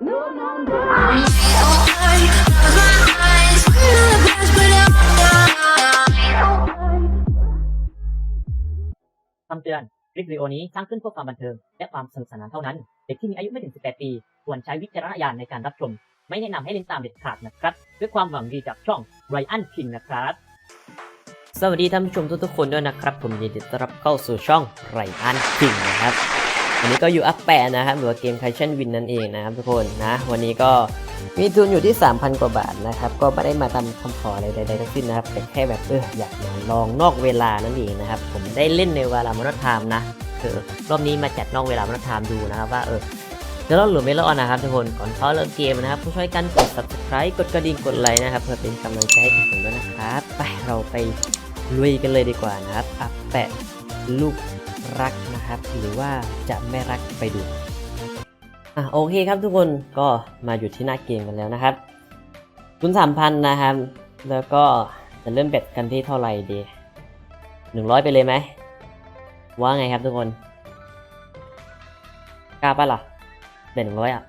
No, no, no. คำเตือนคลิปวิดีโอนี้สร้างขึ้นเพื่อความบันเทิง และความสนุกสนานเท่านั้น เด็กที่มีอายุไม่ถึง 18 ปี ควรใช้วิจารณญาณในการรับชม ไม่แนะนำให้เล่นตามเด็ดขาดนะครับ ด้วยความหวังดีจากช่องไรอันคิงนะครับ สวัสดีท่านผู้ชมทุกๆคนด้วยนะครับ ผมยินดีต้อนรับเข้าสู่ช่องไรอันคิงนะครับ วันนี้ก็อยู่อัพแปะนะครับหรือว่าเกมไคเชนวินนั่นเองนะครับทุกคนนะ วันนี้ก็มีทุนอยู่ที่ 3,000 กว่าบาทนะครับ ก็ไม่ได้มาทำคำขออะไรใดๆทั้งสิ้นนะครับแต่แค่แบบเอออยากมาลองนอกเวลานั่นเองนะครับ ผมได้เล่นในเวลามนุษย์ไทม์นะคือรอบนี้มาจัดนอกเวลามนุษย์ไทม์ดูนะครับว่าเออจะรอดหรือไม่รอดนะครับทุกคนก่อนเข้าเริ่มเกมนะครับผู้ช่วยกันกด subscribe กดกระดิ่งกดไลค์นะครับเพื่อเป็นกำลังใจให้ผมด้วยนะครับไปเราไปลุยกันเลยดีกว่านะครับอัพแปะลูกรัก นะครับ หรือว่าจะไม่รักไปดูอะโอเคครับทุกคนก็มาอยู่ที่หน้าเกมกันแล้วนะครับคุณสามพันนะครับ แล้วก็จะเริ่มเบ็ดกันที่เท่าไหร่ดีหนึ่งร้อยไปเลยไหม ว่าไงครับทุกคนกล้าปะล่ะเบ็ดหนึ่งร้อยอะ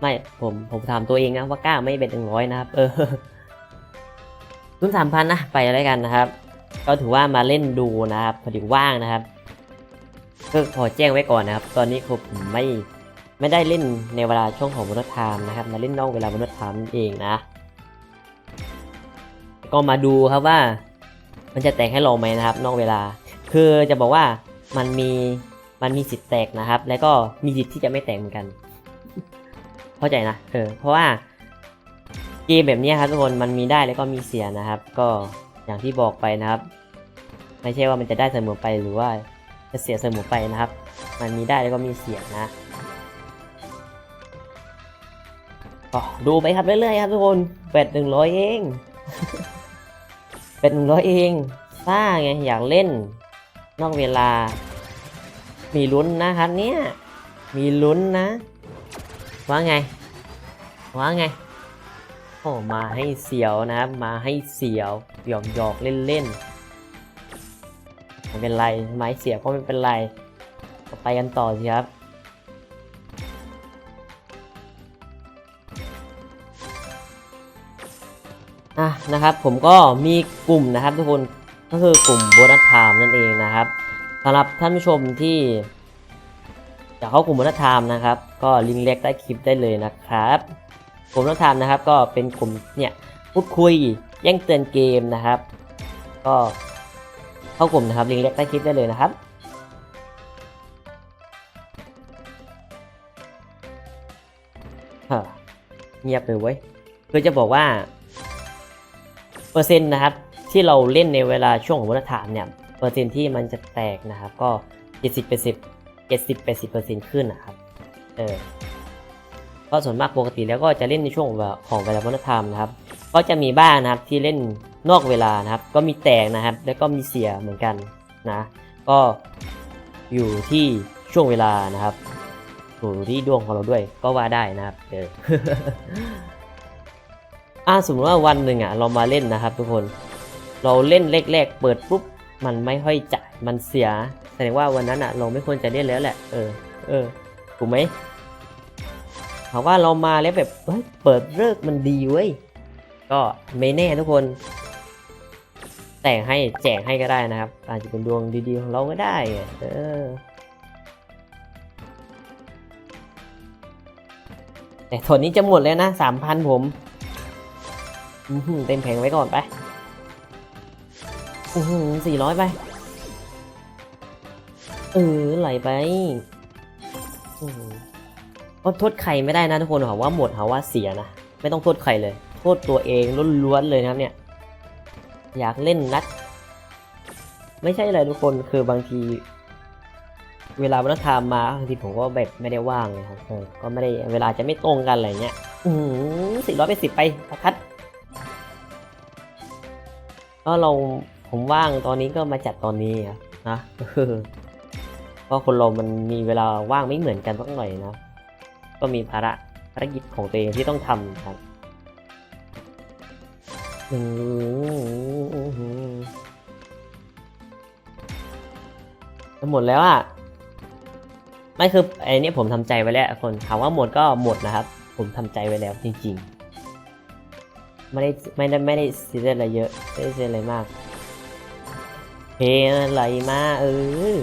ไม่ผมผมถามตัวเองนะว่ากล้าไม่เบ็ดหนึ่งร้อยนะครับ เออคุณสามพันนะไปแล้วกันนะครับ ก็ถือว่ามาเล่นดูนะครับพอดีว่างนะครับ ก็ขอแจ้งไว้ก่อนนะครับ ตอนนี้คือผมไม่ไม่ได้เล่นในเวลาช่วงของมนุษย์ไทม์นะครับมาเล่นนอกเวลามนุษย์ไทม์เองนะ ก็มาดูครับว่า มันจะแตกให้เราไหมนะครับ นอกเวลา คือจะบอกว่ามันมีมันมีสิทธิ์แตกนะครับ แล้วก็มีสิทธิ์ที่จะไม่แตกเหมือนกัน เข้าใจนะเออเพราะว่าเกมแบบนี้ครับทุกคนมันมีได้แล้วก็มีเสียนะครับ ก็อย่างที่บอกไปนะครับ ไม่ใช่ว่ามันจะได้เสมอไปหรือว่า จะเสียเสมอไปนะครับ มันมีได้แล้วก็มีเสียนะก็ดูไปครับเรื่อยๆครับทุกคนเป็ดหนึ่งร้อยเองเป็ดหนึ่งร้อยเองซ่าไงอยากเล่น นอกเวลา มีลุ้นนะครับเนี่ย มีลุ้นนะ ว่าไง ว่าไงโอ้มาให้เสียวนะครับ มาให้เสียวหยอกหยอกเล่นๆ ไม่เป็นไรไม้เสียก็ไม่เป็นไรไปกันต่อสิครับอะนะครับผมก็มีกลุ่มนะครับทุกคนก็คือกลุ่มโบนัสไทม์นั่นเองนะครับสำหรับท่านผู้ชมที่อยากเข้ากลุ่มโบนัสไทม์นะครับ ก็ลิงก์เล็กใต้คลิปได้เลยนะครับกลุ่มโบนัสไทม์นะครับ ก็เป็นกลุ่มเนี่ยพูดคุยแย่งเตือนเกมนะครับ ก็ เข้ากลุ่มนะครับลิงก์เล็กใต้คลิปได้เลยนะครับเงียบเลยเว้ยคือจะบอกว่า เปอร์เซ็นต์นะครับ ที่เราเล่นในเวลาช่วงของวัฏฐานเนี่ยเปอร์เซ็นต์ที่มันจะแตกนะครับ ก็70เปอร์เซ็นต์70 80เปอร์เซ็นต์ขึ้นนะครับเออก็ส่วนมากปกติแล้วก็จะเล่นในช่วงของเวลาวัฏฐานนะครับ ก็จะมีบ้างนะครับที่เล่นนอกเวลานะครับ ก็มีแตกนะครับ แล้วก็มีเสียเหมือนกันนะ ก็อยู่ที่ช่วงเวลานะครับอยู่ที่ดวงของเราด้วยก็ว่าได้นะครับเอออ่าสมมติว่าวันหนึ่งอะเรามาเล่นนะครับ ทุกคนเราเล่นแรกๆเปิดปุ๊บมันไม่ค่อยจ่ายมันเสียแสดงว่าวันนั้นอะเราไม่ควรจะเล่นแล้วแหละเออเออถูกไหมถามว่าเรามาแล้วแบบเฮ้ยเปิดเลิกมันดีเว้ย ก็ไม่แน่ทุกคน แต่งให้แจกให้ก็ได้นะครับ อาจจะเป็นดวงดีๆของเราก็ได้เออแต่ส่วนนี้จะหมดแล้วนะสามพันผมเต็มแผงไว้ก่อนไปหือสี่ร้อยไป เออไหลไปก็โทษใครไม่ได้นะทุกคนหาว่าหมดหาว่าเสียนะ ไม่ต้องโทษใครเลย โทษตัวเองล้วนๆเลยนะครับเนี่ย อยากเล่นนัด ไม่ใช่อะไรทุกคนคือบางที เวลาวันทามมาบางทีผมก็แบบไม่ได้ว่างครับก็ไม่ได้เวลาจะไม่ตรงกันอะไรเงี้ยอือสี่ร้อยไปสิบไปพัดก็เราผมว่างตอนนี้ก็มาจัดตอนนี้นะเพราะคนเรามันมีเวลาว่างไม่เหมือนกันสักหน่อยนะ ก็มีภาระภารกิจของตัวเองที่ต้องทำครับ หมดแล้วอะไม่คือไอ้นี่ผมทำใจไว้แล้วคนถามว่าหมดก็หมดนะครับ ผมทำใจไว้แล้วจริงๆ ไม่ได้ไม่ได้ไม่ได้ซีเรียสอะไรเยอะไม่ได้ซีเรียสอะไรมากเพลงอะไรมาเออ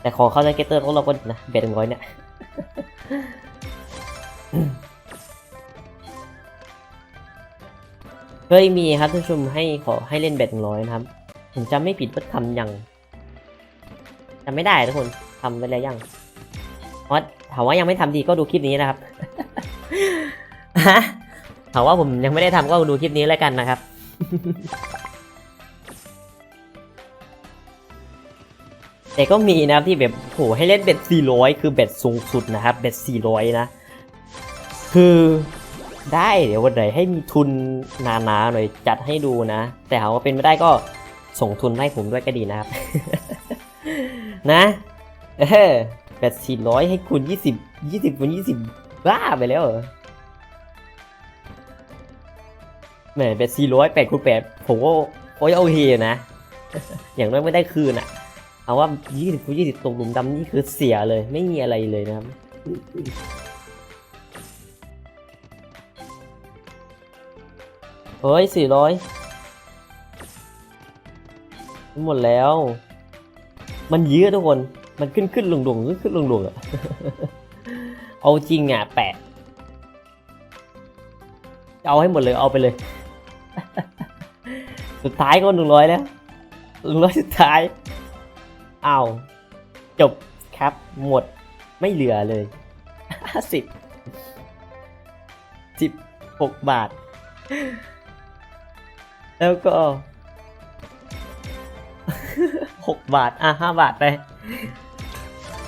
แต่ขอเข้าใจเกตเตอร์ของเราก็นะเบ็ดหนึ่งร้อยเนี่ย เคยมีครับท่านผู้ชมให้ขอให้เล่นเบ็ดหนึ่งร้อยนะครับ ผมจำไม่ผิดว่าทำยังจำไม่ได้ทุกคนทำไปแล้วยังเพราะถามว่ายังไม่ทำดีก็ดูคลิปนี้นะครับฮะถามว่าผมยังไม่ได้ทำก็ดูคลิปนี้แล้วกันนะครับแต่ก็มีนะครับที่แบบโหให้เล่นเบ็ด400 คือเบ็ดสูงสุดนะครับ เบ็ด400 นะ คือ ได้เดี๋ยววันไหนให้มีทุนนาๆหน่อยจัดให้ดูนะ แต่หากว่าเป็นไม่ได้ก็ส่งทุนให้ผมด้วยก็ดีนะครับ นะเออเบ็ด400ให้คุณ20 20คูณ20บ้าไปแล้วเหรอแหมเบ็ด400 8คูณ8ผมก็โอ้ยโอเคนะ อย่างน้อยไม่ได้คืนอะเอาว่า20คูณ20ตกหลุมดำนี่คือเสียเลย ไม่มีอะไรเลยนะครับ เฮ้ย400หมดแล้ว มันเยอะทุกคน มันขึ้นขึ้นลงลงขึ้นขึ้นลงลงอะเอาจริงอะแปะ เอาให้หมดเลยเอาไปเลย สุดท้ายก็หนึ่งร้อยแล้วหนึ่งร้อยสุดท้าย เอาจบครับหมดไม่เหลือเลยสิบสิบหกบาท แล้วก็ หกบาท อะห้าบาทไป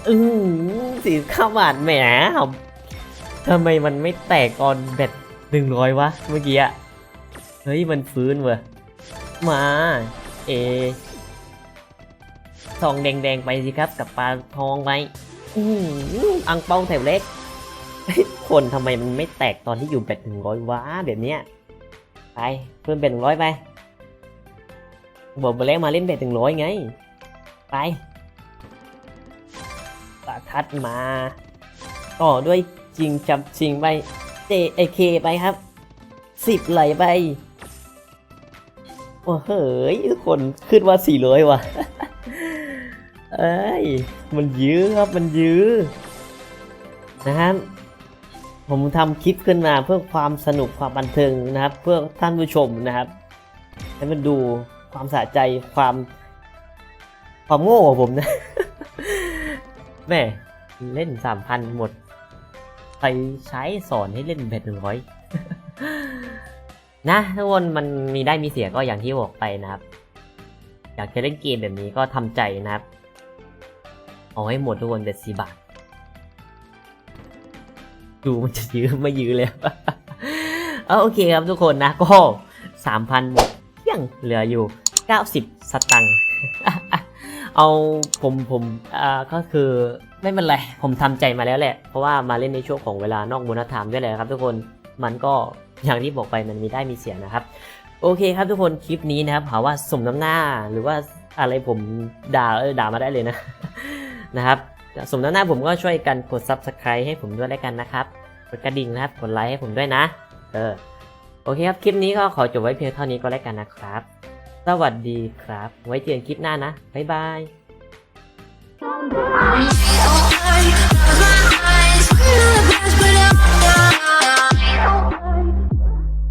อืมสี่ข้าบาทแหมทำไมมันไม่แตกออนแบตหนึ่งร้อยวะ เมื่อกี้อะเฮ้ย มันฟื้นเว้ยมา เอทองแดงๆไปสิครับกับปลาทองไปอืมอังเปาแถวเล็กเฮ้ยคนทำไมมันไม่แตกตอนที่อยู่แบตหนึ่งร้อยวะแบบเนี้ย ไปเพิ่มแบตหนึ่งร้อยไปบอกไปแล้วมาเล่นแบตหนึ่งร้อยไง ไปประทัดมา ต่อด้วยจริงจับจริงไปเจไอเคไปครับสิบไหลไปโอ้เฮ้ยทุกคนขึ้นว่าสี่ร้อยว่ะเอ้ยมันยื้อครับมันยื้อนะครับ ผมทำคลิปขึ้นมาเพื่อความสนุกความบันเทิงนะครับ เพื่อท่านผู้ชมนะครับให้มันดูความสะใจความ ความโง่ของผมนะแม่เล่นสามพันหมดใครใช้สอนให้เล่นแบตหนึ่งร้อยนะทุกคนมันมีได้มีเสียก็อย่างที่บอกไปนะครับ อยากจะเล่นเกมแบบนี้ก็ทำใจนะครับ เอาให้หมดทุกคนเด็ดสี่บาท ดูมันจะยื้อไม่ยื้อเลยเอาโอเคครับทุกคนนะก็สามพันหมดยังเหลืออยู่เก้าสิบสตังค์เอาผมผมอ่าก็คือไม่เป็นไร ผมทำใจมาแล้วแหละ เพราะว่ามาเล่นในช่วงของเวลานอกบุญธรรมด้วยแหละครับ ทุกคนมันก็อย่างที่บอกไปมันมีได้มีเสียนะครับ โอเคครับทุกคนคลิปนี้นะครับหาว่าสมน้ำหน้าหรือว่าอะไรผมด่าเออด่ามาได้เลยนะนะครับ สมน้ำหน้าผมก็ช่วยกันกด subscribe ให้ผมด้วยแล้วกันนะครับ กดกระดิ่งนะครับ กดไลค์ให้ผมด้วยนะ เออ โอเคครับ คลิปนี้ก็ขอจบไว้เพียงเท่านี้ก็แล้วกันนะครับ สวัสดีครับ ไว้เจอกันคลิปหน้านะ บ๊ายบาย Oh,